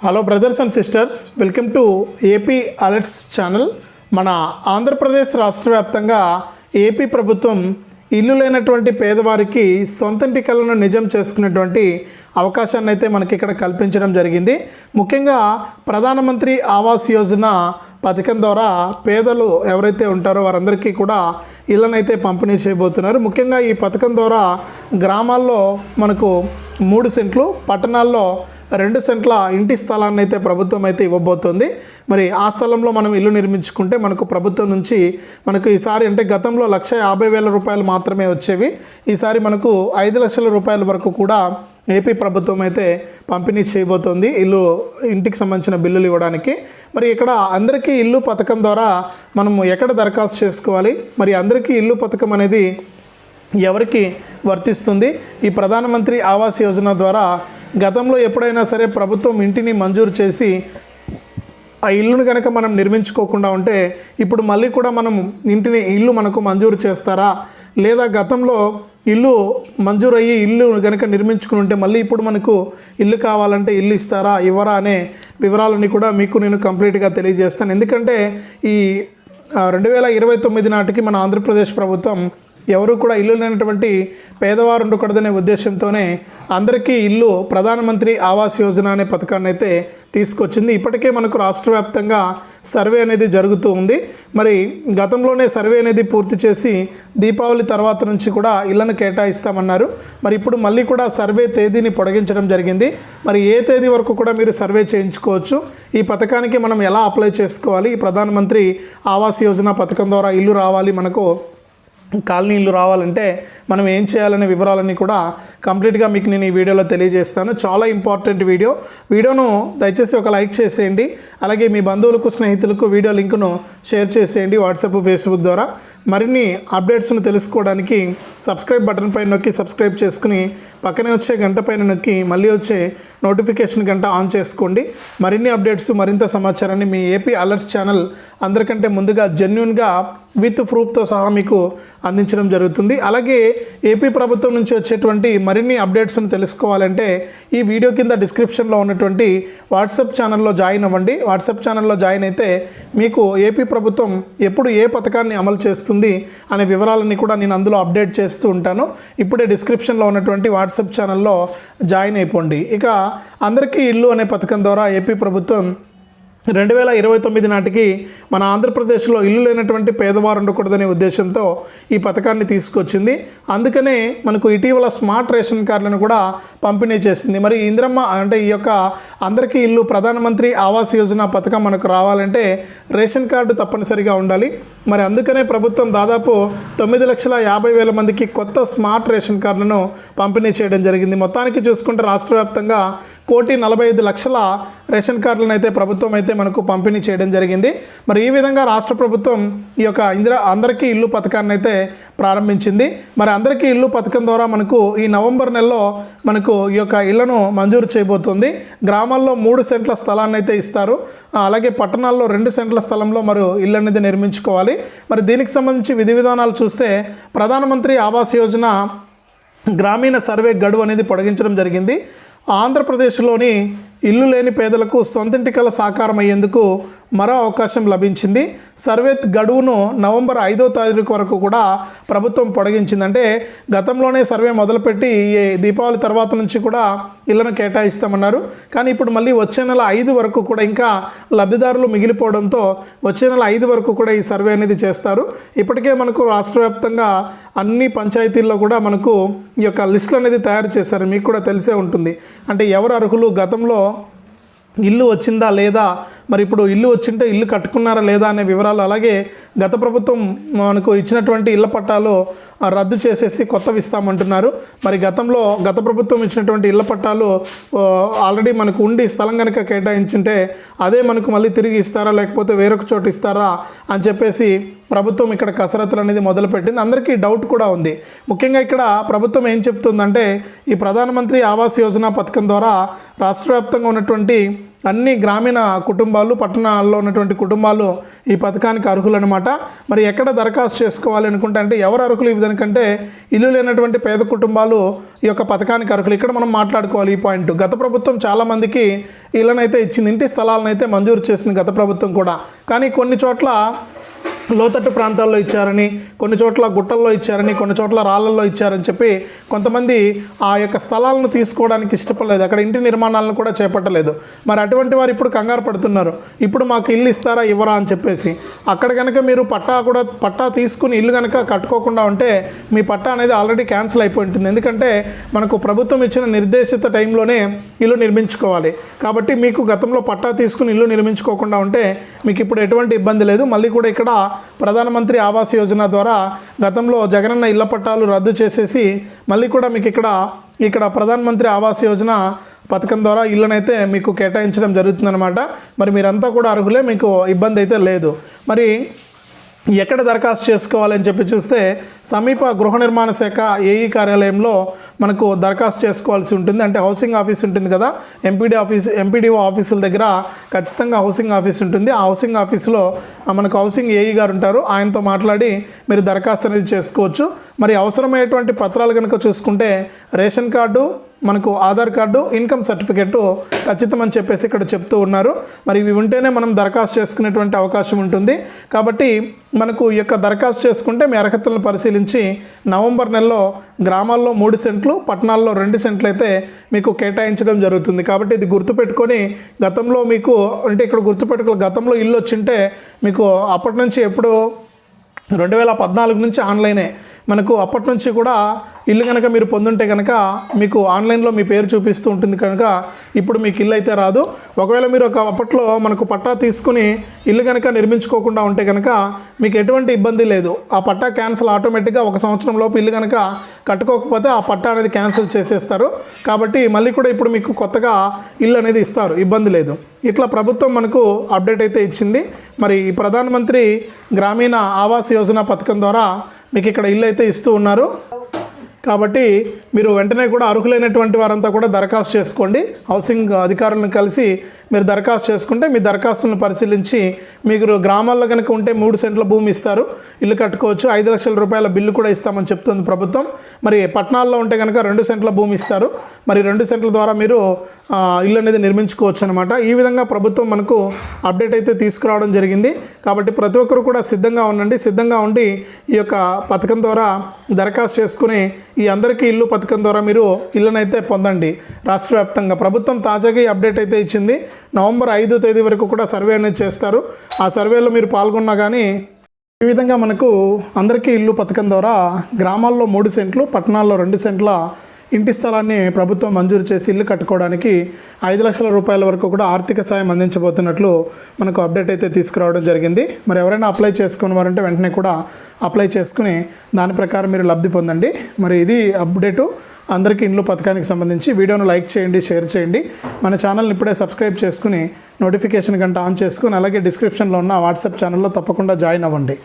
Hello brothers and sisters welcome to AP alerts channel మన ఆంధ్రప్రదేశ్ రాష్ట్ర వ్యాప్తంగా ఏపీ ప్రభుత్వం ఇల్లు లేనటువంటి పేదవారికి సొంతంటి కళను నిజం చేసుకునేటువంటి అవకాశాన్ని అయితే మనకి ఇక్కడ కల్పించడం జరిగింది. ముఖ్యంగా ప్రధానమంత్రి ఆవాస్ యోజన పథకం ద్వారా పేదలు ఎవరైతే ఉంటారో వారందరికీ కూడా ఇళ్ళనైతే పంపిణీ చేయబోతున్నారు. ముఖ్యంగా ఈ పథకం ద్వారా గ్రామాల్లో మనకు మూడు సెంట్లు పట్టణాల్లో రెండు సెంట్ల ఇంటి స్థలాన్ని అయితే ప్రభుత్వం అయితే ఇవ్వబోతోంది. మరి ఆ స్థలంలో మనం ఇల్లు నిర్మించుకుంటే మనకు ప్రభుత్వం నుంచి మనకు ఈసారి అంటే గతంలో లక్ష యాభై వేల రూపాయలు మాత్రమే వచ్చేవి. ఈసారి మనకు ఐదు లక్షల రూపాయల వరకు కూడా ఏపీ ప్రభుత్వం అయితే పంపిణీ చేయబోతోంది ఇల్లు ఇంటికి సంబంధించిన బిల్లులు ఇవ్వడానికి. మరి ఇక్కడ అందరికీ ఇల్లు పథకం ద్వారా మనము ఎక్కడ దరఖాస్తు చేసుకోవాలి? మరి అందరికీ ఇల్లు పథకం అనేది ఎవరికి వర్తిస్తుంది? ఈ ప్రధానమంత్రి ఆవాస్ యోజన ద్వారా గతంలో ఎప్పుడైనా సరే ప్రభుత్వం ఇంటిని మంజూరు చేసి ఆ ఇల్లును కనుక మనం నిర్మించుకోకుండా ఉంటే ఇప్పుడు మళ్ళీ కూడా మనం ఇంటిని ఇల్లు మనకు మంజూరు చేస్తారా? లేదా గతంలో ఇల్లు మంజూరయ్యి ఇల్లు కనుక నిర్మించుకుని ఉంటే మళ్ళీ ఇప్పుడు మనకు ఇల్లు కావాలంటే ఇల్లు ఇస్తారా ఇవ్వరా అనే వివరాలని కూడా మీకు నేను కంప్లీట్గా తెలియజేస్తాను. ఎందుకంటే ఈ రెండు వేల ఇరవై తొమ్మిది నాటికి మన ఆంధ్రప్రదేశ్ ప్రభుత్వం ఎవరు కూడా ఇల్లు లేనటువంటి పేదవారు ఉండకూడదనే ఉద్దేశంతోనే అందరికీ ఇల్లు ప్రధానమంత్రి ఆవాస్ యోజన అనే పథకాన్ని అయితే తీసుకొచ్చింది. ఇప్పటికే మనకు రాష్ట్ర వ్యాప్తంగా సర్వే అనేది జరుగుతూ ఉంది. మరి గతంలోనే సర్వే అనేది పూర్తి చేసి దీపావళి తర్వాత నుంచి కూడా ఇళ్ళను కేటాయిస్తామన్నారు. మరి ఇప్పుడు మళ్ళీ కూడా సర్వే తేదీని పొడిగించడం జరిగింది. మరి ఏ తేదీ వరకు కూడా మీరు సర్వే చేయించుకోవచ్చు? ఈ పథకానికి మనం ఎలా అప్లై చేసుకోవాలి? ఈ ప్రధానమంత్రి ఆవాస్ యోజన పథకం ద్వారా ఇల్లు రావాలి మనకు కాలనీలు రావాలంటే మనం ఏం చేయాలనే వివరాలన్నీ కూడా కంప్లీట్గా మీకు నేను ఈ వీడియోలో తెలియజేస్తాను. చాలా ఇంపార్టెంట్ వీడియో. వీడియోను దయచేసి ఒక లైక్ చేసేయండి. అలాగే మీ బంధువులకు స్నేహితులకు వీడియో లింకును షేర్ చేసేయండి వాట్సాప్ ఫేస్బుక్ ద్వారా. మరిన్ని అప్డేట్స్ను తెలుసుకోవడానికి సబ్స్క్రైబ్ బటన్ పైన నొక్కి సబ్స్క్రైబ్ చేసుకుని పక్కనే వచ్చే గంట పైన నొక్కి మళ్ళీ వచ్చే నోటిఫికేషన్ గంట ఆన్ చేసుకోండి. మరిన్ని అప్డేట్స్ మరింత సమాచారాన్ని మీ ఏపీ అలర్ట్స్ ఛానల్ అందరికంటే ముందుగా జెన్యున్గా విత్ ప్రూఫ్తో సహా మీకు అందించడం జరుగుతుంది. అలాగే ఏపీ ప్రభుత్వం నుంచి వచ్చేటువంటి మరిన్ని అప్డేట్స్ను తెలుసుకోవాలంటే ఈ వీడియో కింద డిస్క్రిప్షన్లో ఉన్నటువంటి వాట్సాప్ ఛానల్లో జాయిన్ అవ్వండి. వాట్సాప్ ఛానల్లో జాయిన్ అయితే మీకు ఏపీ ప్రభుత్వం ఎప్పుడు ఏ పథకాన్ని అమలు చేస్తుంది అనే వివరాలన్నీ కూడా నేను అందులో అప్డేట్ చేస్తూ ఉంటాను. ఇప్పుడే డిస్క్రిప్షన్లో ఉన్నటువంటి వాట్సాప్ ఛానల్లో జాయిన్ అయిపోండి. ఇక అందరికీ ఇల్లు అనే పథకం ద్వారా ఏపీ ప్రభుత్వం రెండు వేల ఇరవై తొమ్మిది నాటికి మన ఆంధ్రప్రదేశ్లో ఇల్లు లేనటువంటి పేదవారు ఉండకూడదనే ఉద్దేశంతో ఈ పథకాన్ని తీసుకొచ్చింది. అందుకనే మనకు ఇటీవల స్మార్ట్ రేషన్ కార్డులను కూడా పంపిణీ చేసింది. మరి ఇంద్రమ్మ అంటే ఈ యొక్క అందరికీ ఇల్లు ప్రధానమంత్రి ఆవాస్ యోజన పథకం మనకు రావాలంటే రేషన్ కార్డు తప్పనిసరిగా ఉండాలి. మరి అందుకనే ప్రభుత్వం దాదాపు తొమ్మిది లక్షల యాభై వేల మందికి కొత్త స్మార్ట్ రేషన్ కార్డులను పంపిణీ చేయడం జరిగింది. మొత్తానికి చూసుకుంటే రాష్ట్ర వ్యాప్తంగా కోటి నలభై ఐదు లక్షల రేషన్ కార్డులను అయితే ప్రభుత్వం అయితే మనకు పంపిణీ చేయడం జరిగింది. మరి ఈ విధంగా రాష్ట్ర ప్రభుత్వం ఈ యొక్క ఇందిరా అందరికీ ఇల్లు పథకాన్ని అయితే ప్రారంభించింది. మరి అందరికీ ఇల్లు పథకం ద్వారా మనకు ఈ నవంబర్ నెలలో మనకు ఈ యొక్క ఇళ్ళను మంజూరు చేయబోతుంది. గ్రామాల్లో మూడు సెంట్ల స్థలాన్ని అయితే ఇస్తారు అలాగే పట్టణాల్లో రెండు సెంట్ల స్థలంలో మరి ఇల్లు అనేది నిర్మించుకోవాలి. మరి దీనికి సంబంధించి విధి విధానాలు చూస్తే ప్రధానమంత్రి ఆవాస్ యోజన గ్రామీణ సర్వే గడువు అనేది పొడిగించడం జరిగింది. ఆంధ్రప్రదేశ్లోని ఇల్లు లేని పేదలకు సొంతింటి కల సాకారం అయ్యేందుకు మరో అవకాశం లభించింది. సర్వే గడువును నవంబర్ ఐదో తారీఖు వరకు కూడా ప్రభుత్వం పొడిగించిందంటే గతంలోనే సర్వే మొదలుపెట్టి ఈ దీపావళి తర్వాత నుంచి కూడా ఇళ్ళను కేటాయిస్తామన్నారు. కానీ ఇప్పుడు మళ్ళీ వచ్చే నెల ఐదు వరకు కూడా ఇంకా లబ్ధిదారులు మిగిలిపోవడంతో వచ్చే నెల ఐదు వరకు కూడా ఈ సర్వే అనేది చేస్తారు. ఇప్పటికే మనకు రాష్ట్ర వ్యాప్తంగా అన్ని పంచాయతీల్లో కూడా మనకు ఈ యొక్క లిస్టులు అనేది తయారు చేశారు. మీకు కూడా తెలిసే ఉంటుంది. అంటే ఎవరు అర్హులు? గతంలో ఇల్లు వచ్చిందా లేదా? మరి ఇప్పుడు ఇల్లు వచ్చింటే ఇల్లు కట్టుకున్నారా లేదా అనే వివరాలు అలాగే గత ప్రభుత్వం మనకు ఇచ్చినటువంటి ఇళ్ళ పట్టాలు రద్దు చేసేసి కొత్తవి ఇస్తామంటున్నారు. మరి గతంలో గత ప్రభుత్వం ఇచ్చినటువంటి ఇళ్ళ పట్టాలు ఆల్రెడీ మనకు ఉండి స్థలం కనుక కేటాయించుంటే అదే మనకు మళ్ళీ తిరిగి ఇస్తారా లేకపోతే వేరొక చోటు ఇస్తారా అని చెప్పేసి ప్రభుత్వం ఇక్కడ కసరత్తులు అనేది మొదలుపెట్టింది. అందరికీ డౌట్ కూడా ఉంది. ముఖ్యంగా ఇక్కడ ప్రభుత్వం ఏం చెప్తుందంటే ఈ ప్రధానమంత్రి ఆవాస్ యోజన పథకం ద్వారా రాష్ట్ర వ్యాప్తంగా ఉన్నటువంటి అన్ని గ్రామీణ కుటుంబాలు పట్టణాల్లో ఉన్నటువంటి కుటుంబాలు ఈ పథకానికి అర్హులనమాట మరి ఎక్కడ దరఖాస్తు చేసుకోవాలి అనుకుంటే అంటే ఎవరు అర్హులు? ఈ ఇల్లు లేనటువంటి పేద కుటుంబాలు ఈ యొక్క పథకానికి అర్హులు. ఇక్కడ మనం మాట్లాడుకోవాలి ఈ పాయింట్. గత ప్రభుత్వం చాలామందికి ఇళ్ళనైతే ఇచ్చింది ఇంటి స్థలాలను అయితే మంజూరు చేసింది గత ప్రభుత్వం కూడా. కానీ కొన్ని చోట్ల లోతట్టు ప్రాంతాల్లో ఇచ్చారని కొన్ని చోట్ల గుట్టల్లో ఇచ్చారని కొన్ని చోట్ల రాళ్ళల్లో ఇచ్చారని చెప్పి కొంతమంది ఆ యొక్క స్థలాలను తీసుకోవడానికి ఇష్టపడలేదు. అక్కడ ఇంటి నిర్మాణాలను కూడా చేపట్టలేదు. మరి అటువంటి వారు ఇప్పుడు కంగారు పడుతున్నారు. ఇప్పుడు మాకు ఇల్లు ఇస్తారా ఇవ్వరా అని చెప్పేసి. అక్కడ కనుక మీరు పట్టా కూడా పట్టా తీసుకుని ఇల్లు కనుక కట్టుకోకుండా ఉంటే మీ పట్టా అనేది ఆల్రెడీ క్యాన్సిల్ అయిపోయి ఉంటుంది ఎందుకంటే మనకు ప్రభుత్వం ఇచ్చిన నిర్దేశిత టైంలోనే ఇల్లు నిర్మించుకోవాలి. కాబట్టి మీకు గతంలో పట్టా తీసుకుని ఇల్లు నిర్మించుకోకుండా ఉంటే మీకు ఇప్పుడు ఎటువంటి ఇబ్బంది లేదు. మళ్ళీ కూడా ఇక్కడ ప్రధానమంత్రి ఆవాస్ యోజన ద్వారా గతంలో జగనన్న ఇళ్ళ పట్టాలు రద్దు చేసేసి మళ్ళీ కూడా మీకు ఇక్కడ ఇక్కడ ప్రధానమంత్రి ఆవాస్ యోజన పథకం ద్వారా ఇళ్ళనైతే మీకు కేటాయించడం జరుగుతుందన్నమాట. మరి మీరంతా కూడా అర్హులే మీకు ఇబ్బంది అయితే లేదు. మరి ఎక్కడ దరఖాస్తు చేసుకోవాలని చెప్పి చూస్తే సమీప గృహ నిర్మాణ శాఖ ఏఈ కార్యాలయంలో మనకు దరఖాస్తు చేసుకోవాల్సి ఉంటుంది. అంటే హౌసింగ్ ఆఫీస్ ఉంటుంది కదా ఎంపీడీ ఆఫీస్ ఎంపీడీఓ ఆఫీసుల దగ్గర ఖచ్చితంగా హౌసింగ్ ఆఫీస్ ఉంటుంది. ఆ హౌసింగ్ ఆఫీసులో మనకు హౌసింగ్ ఏఈ గారు ఉంటారు. ఆయనతో మాట్లాడి మీరు దరఖాస్తు అనేది చేసుకోవచ్చు. మరి అవసరమైనటువంటి పత్రాలు కనుక చూసుకుంటే రేషన్ కార్డు మనకు ఆధార్ కార్డు ఇన్కమ్ సర్టిఫికెట్ ఖచ్చితం అని చెప్పేసి ఇక్కడ చెప్తూ ఉన్నారు. మరి ఇవి ఉంటేనే మనం దరఖాస్తు చేసుకునేటువంటి అవకాశం ఉంటుంది. కాబట్టి మనకు ఈ యొక్క దరఖాస్తు చేసుకుంటే మీ అర్హతలను పరిశీలించి నవంబర్ నెలలో గ్రామాల్లో మూడు సెంట్లు పట్టణాల్లో రెండు సెంట్లు అయితే మీకు కేటాయించడం జరుగుతుంది. కాబట్టి ఇది గుర్తుపెట్టుకొని గతంలో మీకు అంటే ఇక్కడ గుర్తుపెట్టుకో గతంలో ఇల్లు వచ్చింటే మీకు అప్పటి నుంచి ఎప్పుడు రెండు వేల పద్నాలుగు నుంచి ఆన్లైనే మనకు అప్పటి నుంచి కూడా ఇల్లు కనుక మీరు పొందుంటే కనుక మీకు ఆన్లైన్లో మీ పేరు చూపిస్తూ ఉంటుంది కనుక ఇప్పుడు మీకు ఇల్లు అయితే రాదు. ఒకవేళ మీరు ఒక అప్పట్లో మనకు పట్టా తీసుకుని ఇల్లు కనుక నిర్మించుకోకుండా ఉంటే కనుక మీకు ఎటువంటి ఇబ్బంది లేదు. ఆ పట్టా క్యాన్సిల్ ఆటోమేటిక్గా ఒక సంవత్సరం లోపు ఇల్లు కనుక కట్టుకోకపోతే ఆ పట్టా అనేది క్యాన్సిల్ చేసేస్తారు. కాబట్టి మళ్ళీ కూడా ఇప్పుడు మీకు కొత్తగా ఇల్లు అనేది ఇస్తారు. ఇబ్బంది లేదు. ఇట్లా ప్రభుత్వం మనకు అప్డేట్ అయితే ఇచ్చింది. మరి ఈ ప్రధానమంత్రి గ్రామీణ ఆవాస్ యోజన పథకం ద్వారా మీకు ఇక్కడ ఇల్లు అయితే ఇస్తూ ఉన్నారు. కాబట్టి మీరు వెంటనే కూడా అర్హులైనటువంటి వారంతా కూడా దరఖాస్తు చేసుకోండి. హౌసింగ్ అధికారులను కలిసి మీరు దరఖాస్తు చేసుకుంటే మీ దరఖాస్తులను పరిశీలించి మీరు గ్రామాల్లో కనుక ఉంటే మూడు సెంట్ల భూమి ఇస్తారు. ఇల్లు కట్టుకోవచ్చు. ఐదు లక్షల రూపాయల బిల్లు కూడా ఇస్తామని చెప్తుంది ప్రభుత్వం. మరి పట్టణాల్లో ఉంటే కనుక రెండు సెంట్ల భూమి ఇస్తారు. మరి రెండు సెంట్ల ద్వారా మీరు ఇల్లు అనేది నిర్మించుకోవచ్చు అనమాట ఈ విధంగా ప్రభుత్వం మనకు అప్డేట్ అయితే తీసుకురావడం జరిగింది. కాబట్టి ప్రతి ఒక్కరు కూడా సిద్ధంగా ఉండండి. సిద్ధంగా ఉండి ఈ యొక్క పథకం ద్వారా దరఖాస్తు చేసుకుని ఈ అందరికీ ఇల్లు పథకం ద్వారా మీరు ఇళ్ళనైతే పొందండి. రాష్ట్ర వ్యాప్తంగా. ప్రభుత్వం తాజాగా ఈ అప్డేట్ అయితే ఇచ్చింది. నవంబర్ ఐదో తేదీ వరకు కూడా సర్వే అనేది చేస్తారు. ఆ సర్వేలో మీరు పాల్గొన్నా కానీ ఈ విధంగా మనకు అందరికీ ఇల్లు పథకం ద్వారా గ్రామాల్లో మూడు సెంట్లు పట్టణాల్లో రెండు సెంట్ల ఇంటి స్థలాన్ని ప్రభుత్వం మంజూరు చేసి ఇల్లు కట్టుకోవడానికి ఐదు లక్షల రూపాయల వరకు కూడా ఆర్థిక సాయం అందించబోతున్నట్లు మనకు అప్డేట్ అయితే తీసుకురావడం జరిగింది. మరి ఎవరైనా అప్లై చేసుకుని వారంటే వెంటనే కూడా అప్లై చేసుకుని దాని ప్రకారం మీరు లబ్ధి పొందండి. మరి ఇది అప్డేటు. అందరికీ ఇండ్లు పథకానికి సంబంధించి వీడియోను లైక్ చేయండి షేర్ చేయండి. మన ఛానల్ని ఇప్పుడే సబ్స్క్రైబ్ చేసుకుని నోటిఫికేషన్ గంట ఆన్ చేసుకుని అలాగే డిస్క్రిప్షన్లో ఉన్న వాట్సాప్ ఛానల్లో తప్పకుండా జాయిన్ అవ్వండి.